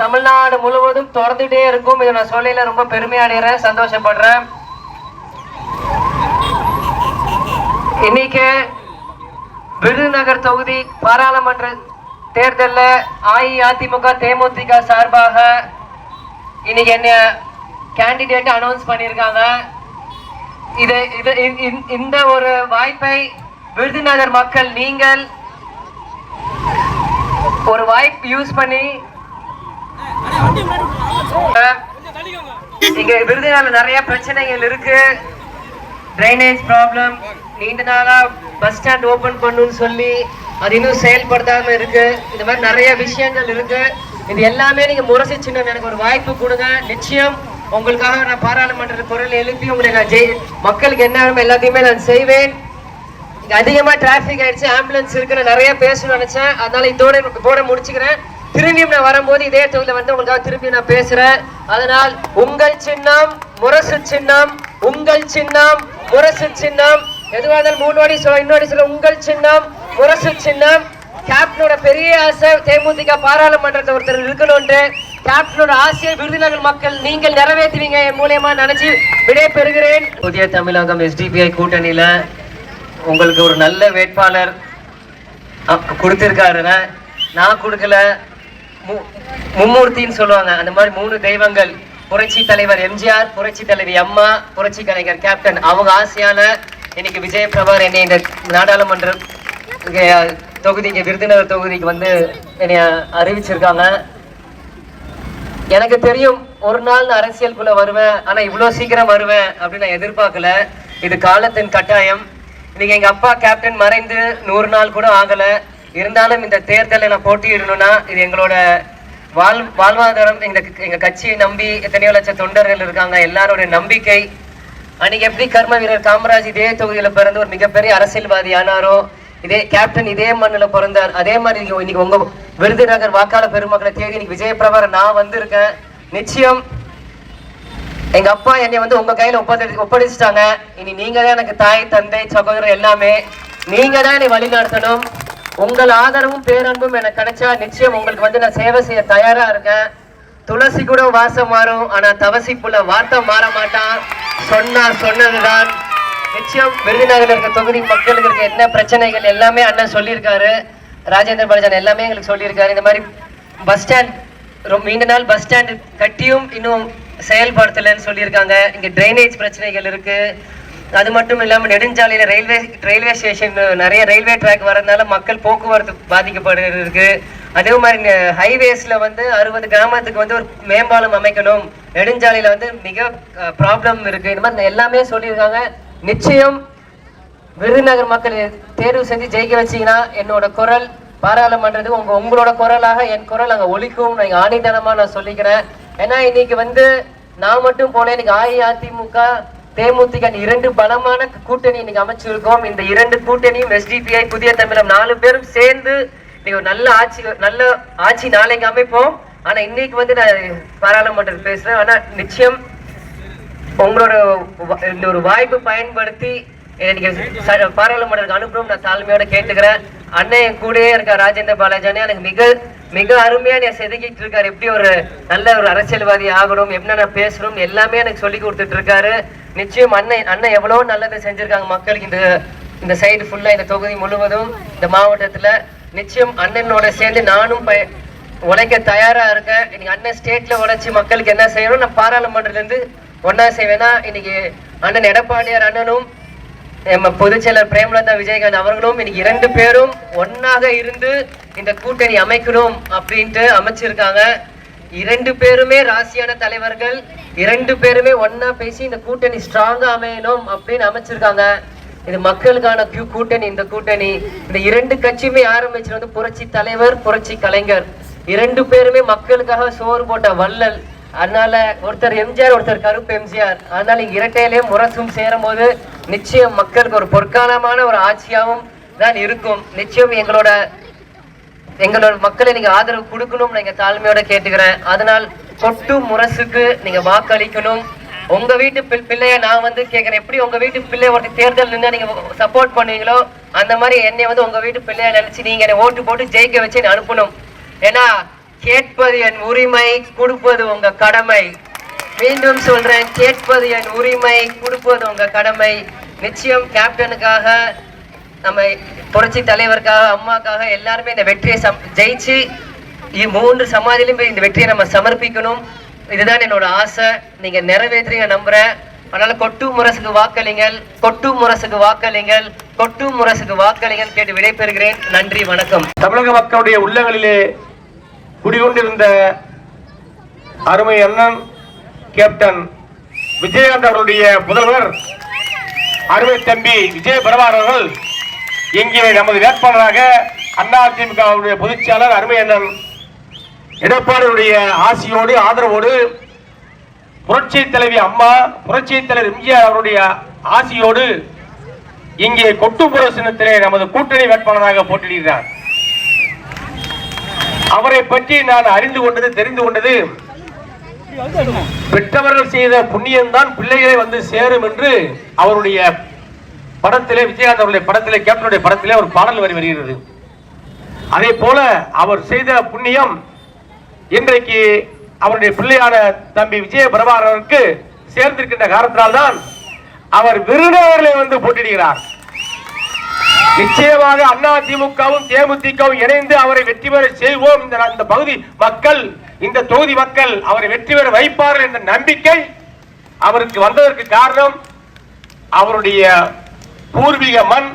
தமிழ்நாடு முழுவதும் தொடர்ந்துட்டே இருக்கும். இதை நான் சொல்லையில ரொம்ப பெருமையாடுகிறேன் சந்தோஷப்படுறேன். இன்னைக்கு விருதுநகர் தொகுதி பாராளுமன்ற தேர்தலில் அஇஅதிமுக தேமுதிக சார்பாக இன்னைக்கு என்ன கேண்டிடேட் அனௌன்ஸ் பண்ணியிருக்காங்க. இது இது இந்த ஒரு வாய்ப்பை விருதுநகர் மக்கள் நீங்கள் ஒரு வாய்ப்பு யூஸ் பண்ணி இங்க விருதுநகர்ல நிறைய பிரச்சனைகள் இருக்கு. ட்ரைனேஜ் ப்ராப்ளம் நீண்ட நாளா பஸ் ஸ்டாண்ட் ஓபன் பண்ணுன்னு சொல்லி அது இன்னும் செயல்படுத்தாம இருக்கு. இந்த மாதிரி நிறைய விஷயங்கள் இருக்கு. இது எல்லாமே நீங்க முரசிச்சுன்னு எனக்கு ஒரு வாய்ப்பு கொடுங்க. நிச்சயம் உங்களுக்காக நான் பாராளுமன்ற குரல் எழுப்பி உங்களை நான் ஜெய் மக்களுக்கு என்ன எல்லாத்தையுமே நான் செய்வேன். இங்க அதிகமா டிராபிக் ஆயிடுச்சு. ஆம்புலன்ஸ் இருக்கு நான் நிறைய பேசணும்னு நினைச்சேன். அதனால இதோட இதோட முடிச்சுக்கிறேன். திரும்பியும் நான் வரும்போது இதே தொகுதியில் வந்து உங்களுக்காக திருப்பி நான் பேசுறேன். அதனால் உங்கள் சின்னம் முரசு சின்னம் உங்கள் சின்னம் முரசு சின்னம். எதுவாக இருந்தாலும் மூணு வாடி சொல்ல இன்னொரு சொல்ல உங்கள் சின்னம் முரசு சின்னம். கேப்டனோட பெரிய ஆசை தேமுதிக பாராளுமன்றத்தில் ஒருத்தர் இருக்கணும்ட்டு. கேப்டனோட ஆசையை விருதுநகர் மக்கள் நீங்கள் நிறைவேற்றுவீங்க என் மூலியமா நினைச்சு விடை பெறுகிறேன். புதிய தமிழகம் எஸ்டிபிஐ கூட்டணியில உங்களுக்கு ஒரு நல்ல வேட்பாளர் அ- நான் கொடுக்கல. மும்மூர்த்தின்னு சொல்லுவாங்க. அந்த மாதிரி மூணு தெய்வங்கள். புரட்சி தலைவர் எம்ஜிஆர் புரட்சி தலைவி அம்மா புரட்சி கலைஞர் கேப்டன். அவங்க ஆசையான இன்னைக்கு விஜய பிரபார் என்னை இந்த நாடாளுமன்ற தொகுதிக்கு விருதுநகர் தொகுதிக்கு வந்து என்னைய அறிவிச்சிருக்காங்க. எனக்கு தெரியும் ஒரு நாள் நான் அரசியலுக்குள்ள வருவேன் ஆனா இவ்வளவு சீக்கிரம் வருவேன் அப்படின்னு நான் எதிர்பார்க்கல. இது காலத்தின் கட்டாயம். இன்னைக்கு எங்க அப்பா கேப்டன் மறைந்து நூறு நாள் கூட ஆகலை. இருந்தாலும் இந்த தேர்தலை நான் போட்டியிடணும்னா இது எங்களோட வாழ் வாழ்வாதாரம் இந்த எங்கள் கட்சியை நம்பி எத்தனையோ லட்சம் தொண்டர்கள் இருக்காங்க. எல்லாரோட நம்பிக்கை. அன்னைக்கு எப்படி கர்ம வீரர் காமராஜ் இதே தொகுதியில் பிறந்து ஒரு மிகப்பெரிய அரசியல்வாதி ஆனாரோ இதே கேப்டன் இதே மண்ணில் பிறந்தார். அதே மாதிரி இன்னைக்கு இன்னைக்கு உங்க விருதுநகர் வாக்காளர் பெருமக்களை தேடி இன்னைக்கு விஜயபிரபார நான் வந்திருக்கேன். நிச்சயம் எங்க அப்பா என்னை வந்து உங்க கையில ஒப்படை ஒப்படைச்சிட்டாங்க. இனி நீங்க தான் எனக்கு தாய் தந்தை சகோதரர் எல்லாமே. நீங்க தான் என்னை வழி நடத்தணும் உங்கள் ஆதரவும் பேரன்பும் எனக்கு கிடைச்சா நிச்சயம் உங்களுக்கு வந்து நான் சேவை செய்ய தயாரா இருக்கேன். துளசி கூட வாசம் மாறும் ஆனா தவசி புள்ள வார்த்தை மாற மாட்டான் சொன்னா சொன்னதுதான். நிச்சயம் விருதுநகர்ல இருக்க தொகுதி மக்களுக்கு இருக்க என்ன பிரச்சனைகள் எல்லாமே அண்ணன் சொல்லியிருக்காரு. ராஜேந்திர பாலாஜன் எல்லாமே எங்களுக்கு சொல்லியிருக்காரு. இந்த மாதிரி பஸ் ஸ்டாண்ட் ரொம்ப நீண்ட நாள் பஸ் ஸ்டாண்ட் கட்டியும் இன்னும் செயல்படுத்தலைன்னு சொல்லியிருக்காங்க. இங்கே ட்ரைனேஜ் பிரச்சனைகள் இருக்குது அது மட்டும் இல்லாம நெடுஞ்சாலையில ரயில்வே ரயில்வே ஸ்டேஷன் நிறைய ரயில்வே ட்ராக் வரதுனால மக்கள் போக்குவரத்து பாதிக்கப்படுகிறது அதே மாதிரி ஹைவேஸ்ல வந்து அறுபது கிராமத்துக்கு வந்து ஒரு மேம்பாலம் அமைக்கணும். நெடுஞ்சாலையில வந்து மிக ப்ராப்ளம் இருக்கு. இந்த மாதிரி எல்லாமே சொல்லியிருக்காங்க. நிச்சயம் விருதுநகர் மக்கள் தேர்வு செஞ்சு ஜெயிக்க வச்சீங்கன்னா என்னோட குரல் பாராளுமன்றத்துக்கு உங்க உங்களோட குரலாக என் குரல் அங்கே ஒழிக்கும் நான் ஆணித்தனமா நான் சொல்லிக்கிறேன். ஏன்னா இன்னைக்கு வந்து நான் மட்டும் போனேன் இன்னைக்கு அஇஅதிமுக தேமுதிக இரண்டு பலமான கூட்டணி இன்னைக்கு அமைச்சிருக்கோம். இந்த இரண்டு கூட்டணியும் எஸ்டிபிஐ புதிய தமிழம் நாலு பேரும் சேர்ந்து இன்னைக்கு ஒரு நல்ல ஆட்சி நல்ல ஆட்சி நாளைக்கு அமைப்போம். ஆனா இன்னைக்கு வந்து நான் பாராளுமன்றத்தில் பேசுறேன். ஆனா நிச்சயம் உங்களோட இந்த ஒரு வாய்ப்பு பயன்படுத்தி எனக்கு பாராளுமன்றத்துக்கு அனுப்புறோம் நான் தாழ்மையோட கேட்டுக்கிறேன். அண்ணன் என் கூடயே இருக்க ராஜேந்திர பாலாஜானே எனக்கு மிக மிக அருமையா நீ செதுக்கிட்டு இருக்காரு. எப்படி ஒரு நல்ல ஒரு அரசியல்வாதி ஆகணும் என்னென்ன பேசணும் எல்லாமே எனக்கு சொல்லி கொடுத்துட்டு இருக்காரு. நிச்சயம் அண்ணன் அண்ணன் எவ்வளவு நல்லதை செஞ்சிருக்காங்க மக்களுக்கு. இந்த இந்த சைடு ஃபுல்லா இந்த தொகுதி முழுவதும் இந்த மாவட்டத்துல. நிச்சயம் அண்ணனோட சேர்ந்து நானும் உழைக்க தயாரா இருக்கேன். இன்னைக்கு அண்ணன் ஸ்டேட்ல உழைச்சி மக்களுக்கு என்ன செய்யணும் நான் பாராளுமன்றத்துல இருந்து ஒன்னா செய்வேன்னா இன்னைக்கு அண்ணன் எடப்பாடியார் அண்ணனும் நம்ம பொதுச் செயலர் பிரேமலதா விஜயகாந்த் அவர்களும் இன்னைக்கு இரண்டு பேரும் ஒன்னாக இருந்து இந்த கூட்டணி அமைக்கணும் அப்படின்ட்டு அமைச்சிருக்காங்க. இரண்டு பேருமே ராசியான தலைவர்கள் இரண்டு பேருமே ஒன்னா பேசி இந்த கூட்டணி ஸ்ட்ராங்கா அமையணும் அப்படின்னு அமைச்சிருக்காங்க. இது மக்களுக்கான கூட்டணி இந்த கூட்டணி. இந்த இரண்டு கட்சியுமே ஆரம்பிச்சது வந்து புரட்சி தலைவர் புரட்சி கலைஞர். இரண்டு பேருமே மக்களுக்காக சோறு போட்ட வள்ளல். அதனால ஒருத்தர் எம்ஜிஆர் ஒருத்தர் கருப்பு எம்ஜிஆர். அதனால இரட்டையிலே முரசும் சேரும் போது நிச்சயம் மக்களுக்கு ஒரு பொற்காலமான ஒரு ஆட்சியாகவும் தான் இருக்கும். நிச்சயம் எங்களோட எங்களோட மக்களை நீங்க ஆதரவு கொடுக்கணும் நீங்க தாழ்மையோட கேட்டுக்கிறேன். அதனால் கொட்டு முரசுக்கு நீங்க வாக்களிக்கணும். உங்க வீட்டு பிள்ளைய நான் வந்து கேட்கறேன் எப்படி உங்க வீட்டு பிள்ளையோட தேர்தல் நின்று நீங்க சப்போர்ட் பண்ணுவீங்களோ அந்த மாதிரி என்னை வந்து உங்க வீட்டு பிள்ளைய நினைச்சு நீங்க என்னை ஓட்டு போட்டு ஜெயிக்க வச்சு அனுப்பணும். ஏன்னா கேட்பது என் உரிமை கொடுப்பது உங்க கடமை. மீண்டும் சொல்றேன் கேட்பது என் உரிமை கொடுப்பது உங்க கடமை. நிச்சயம் கேப்டனுக்காக நம்ம புரட்சி தலைவருக்காக அம்மாக்காக எல்லாருமே இந்த வெற்றியை சம் ஜெயிச்சு மூன்று சமாதியிலும் போய் இந்த வெற்றியை நம்ம சமர்ப்பிக்கணும். இதுதான் என்னோட ஆசை. நீங்க நிறைவேற்றுறீங்க நம்புறேன். அதனால கொட்டு முரசுக்கு வாக்களிங்கள். கொட்டு முரசுக்கு வாக்களிங்கள். கொட்டு முரசுக்கு வாக்களிங்கள் கேட்டு விடைபெறுகிறேன். நன்றி வணக்கம். தமிழக மக்களுடைய உள்ளங்களிலே குடிகொண்டிருந்த அருமை அண்ணன் கேப்டன் விஜயகாந்த் அவருடைய முதல்வர் அருமை தம்பி விஜய பிரபாகர் அவர்கள் இங்கே நமது வேட்பாளராக அதிமுகவுடைய பொதுச்செயலாளர் அருமை அண்ணன் எடப்பாடியுடைய ஆசியோடு ஆதரவோடு புரட்சி தலைவி அம்மா புரட்சி தலைவர் எம்ஜிஆர் அவருடைய ஆசியோடு இங்கே கொட்டுப்புற சின்னத்திலே நமது கூட்டணி வேட்பாளராக போட்டியிடுகிறார். அவரை பற்றி நான் அறிந்து கொண்டது தெரிந்து கொண்டது பெற்றவர்கள் செய்த புண்ணியம்தான் பிள்ளைகளை வந்து சேரும் என்று அவருடைய படத்திலே விஜயகாந்த் அவருடைய படத்திலே கேப்டனுடைய படத்திலே ஒரு பாடல் வரி வருகிறது. அதே போல அவர் செய்த புண்ணியம் இன்றைக்கு அவருடைய பிள்ளையான தம்பி விஜய பிரபாகரனுக்கு சேர்ந்திருக்கின்ற காரணத்தினால்தான் அவர் விருதுநகரிலே வந்து போட்டியிடுகிறார். நிச்சயமாக அண்ணா திமுகவும் தேமுதிகவும் இணைந்து அவரை வெற்றி பெற செய்வோம். இந்த இந்த பகுதி மக்கள் இந்த தொகுதி மக்கள் அவரை வெற்றி பெற வைப்பார்கள் என்ற நம்பிக்கை அவருக்கு வந்ததற்கு காரணம் அவருடைய பூர்வீக மண்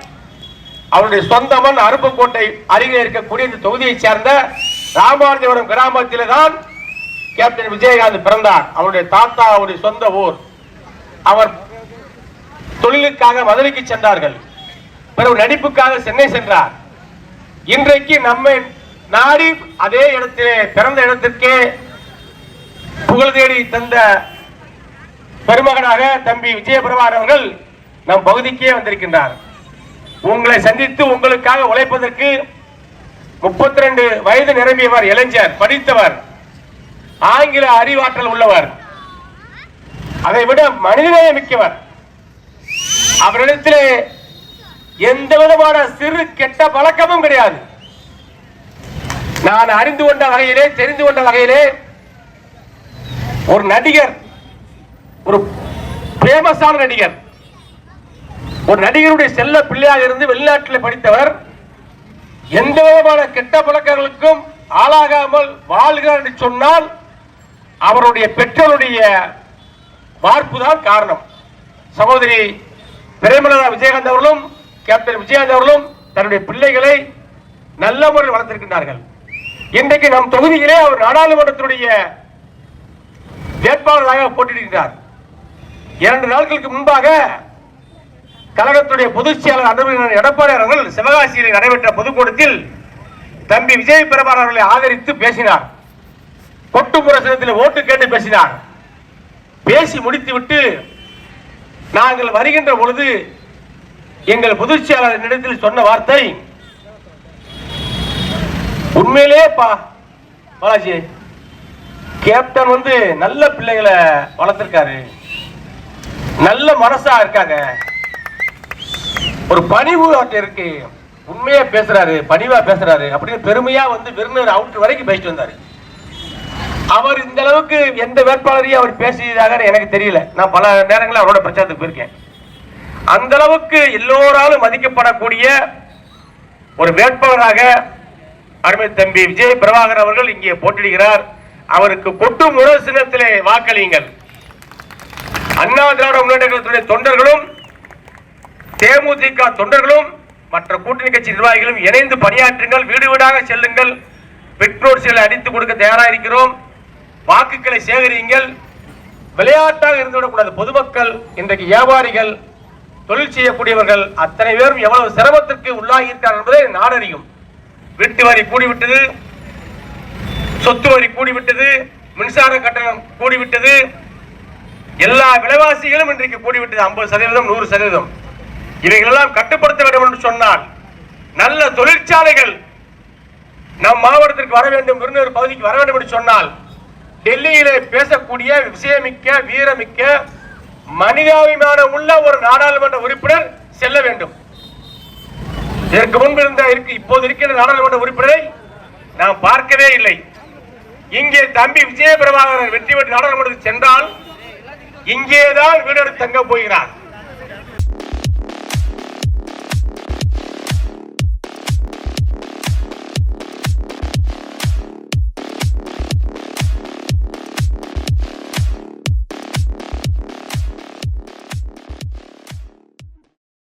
அவருடைய சொந்த மண் அருப்புக்கோட்டை அருகே இருக்கக்கூடிய இந்த தொகுதியைச் சேர்ந்த ராமானுஜபுரம் கிராமத்திலே தான் கேப்டன் விஜயகாந்த் பிறந்தார். அவருடைய தாத்தா அவருடைய சொந்த ஊர். அவர் தொழிலுக்காக மதுரைக்கு சென்றார்கள். பிறகு நடிப்புக்காக சென்னை சென்றார். இன்றைக்கு நம்மை நாடி அதே இடத்திலே பிறந்த இடத்திற்கே புகழ் தேடி தந்த பெருமகனாக தம்பி விஜயபிரபார் அவர்கள் நம் பகுதிக்கே வந்திருக்கின்றார். உங்களை சந்தித்து உங்களுக்காக உழைப்பதற்கு முப்பத்தி ரெண்டு வயது நிரம்பியவர் இளைஞர் படித்தவர் ஆங்கில அறிவாற்றல் உள்ளவர். அதை விட மனிதநேயம் மிக்கவர். அவரிடத்திலே எந்த விதமான சிறு கெட்ட பழக்கமும் கிடையாது. நான் அறிந்து கொண்ட வகையிலே தெரிந்து கொண்ட வகையிலே ஒரு நடிகர் ஒரு பேமஸான நடிகர் ஒரு நடிகருடைய செல்ல பிள்ளையாக இருந்து வெளிநாட்டில் படித்தவர் எந்த விதமான கெட்ட பழக்கங்களுக்கும் ஆளாகாமல் வாழ்கிறார் என்று சொன்னால் அவருடைய பெற்றோருடைய வார்ப்பு தான் காரணம். சகோதரி பிரேமலதா விஜயகாந்த் அவர்களும் கேப்டன் விஜயகாந்த் அவர்களும் தன்னுடைய பிள்ளைகளை நல்ல முறையில் வளர்த்திருக்கின்றார்கள். இன்றைக்கு நம் தொகுதியிலே அவர் நாடாளுமன்றத்தினுடைய வேட்பாளராக போட்டியிடுகிறார். இரண்டு நாட்களுக்கு முன்பாக கழகத்துடைய பொதுச் செயலர் அன்புமணி எடப்பாடி அவர்கள் சிவகாசியில் நடைபெற்ற பொதுக்கூட்டத்தில் தம்பி விஜய் பெருமாள் அவர்களை ஆதரித்து பேசினார். கொட்டு முரசனத்தில் ஓட்டு கேட்டு பேசினார். பேசி முடித்துவிட்டு நாங்கள் வருகின்ற பொழுது எங்கள் பொதுச் செயலாளர் இடத்தில் சொன்ன வார்த்தை உண்மையிலே பா பாலாஜி கேப்டன் வந்து நல்ல பிள்ளைகளை வளர்த்திருக்காரு. நல்ல மனசா இருக்காங்க. ஒரு பணிவு அவர்கிட்ட இருக்கு. உண்மையா பேசுறாரு பணிவா பேசுறாரு அப்படின்னு பெருமையா வந்து விருந்தினர் அவுட் வரைக்கும் பேசிட்டு வந்தாரு. அவர் இந்த அளவுக்கு எந்த வேட்பாளரையும் அவர் பேசியதாக எனக்கு தெரியல. நான் பல நேரங்களில் அவரோட பிரச்சாரத்துக்கு போயிருக்கேன். அந்த அளவுக்கு எல்லோராலும் மதிக்கப்படக்கூடிய ஒரு வேட்பாளராக அருமை தம்பி விஜய் பிரபாகர் அவர்கள் இங்கே போட்டியிடுகிறார். அவருக்கு கொட்டு சின்னத்திலே வாக்களியுங்கள். அண்ணா திராவிட முன்னேற்ற கழகத்துடைய தொண்டர்களும் தேமுதிக தொண்டர்களும் மற்ற கூட்டணி கட்சி நிர்வாகிகளும் இணைந்து பணியாற்றுங்கள் வீடு வீடாக செல்லுங்கள். பெட்ரோல் அடித்து கொடுக்க தயாராக இருக்கிறோம் வாக்குகளை சேகரியுங்கள். விளையாட்டாக இருந்துவிடக்கூடாது. பொதுமக்கள் இன்றைக்கு வியாபாரிகள் தொழில் செய்யக்கூடியவர்கள் அத்தனை பேரும் எவ்வளவு சிரமத்திற்கு உள்ளாகியிருக்கார் இருக்கிறார் என்பதை நாடறியும். வீட்டு வரி கூடிவிட்டது. சொத்து வரி கூடிவிட்டது. மின்சார கட்டணம் கூடிவிட்டது. எல்லா விலைவாசிகளும் இன்றைக்கு கூடிவிட்டது. ஐம்பது சதவீதம் நூறு சதவீதம். இவைகளெல்லாம் கட்டுப்படுத்த வேண்டும் என்று சொன்னால் நல்ல தொழிற்சாலைகள் நம் மாவட்டத்திற்கு வர வேண்டும் விருதுநகர் பகுதிக்கு வர வேண்டும் என்று சொன்னால் டெல்லியிலே பேசக்கூடிய விஷயமிக்க வீரமிக்க மனிதாபிமானம் உள்ள ஒரு நாடாளுமன்ற உறுப்பினர் செல்ல வேண்டும். இதற்கு முன்பு இருந்த இப்போது இருக்கின்ற நாடாளுமன்ற உறுப்பினரை நாம் பார்க்கவே இல்லை. இங்கே தம்பி விஜயபிரபாகரன் வெற்றி பெற்று நாடாளுமன்றத்துக்கு சென்றால் இங்கேதான் வீடு தங்க போகிறார்.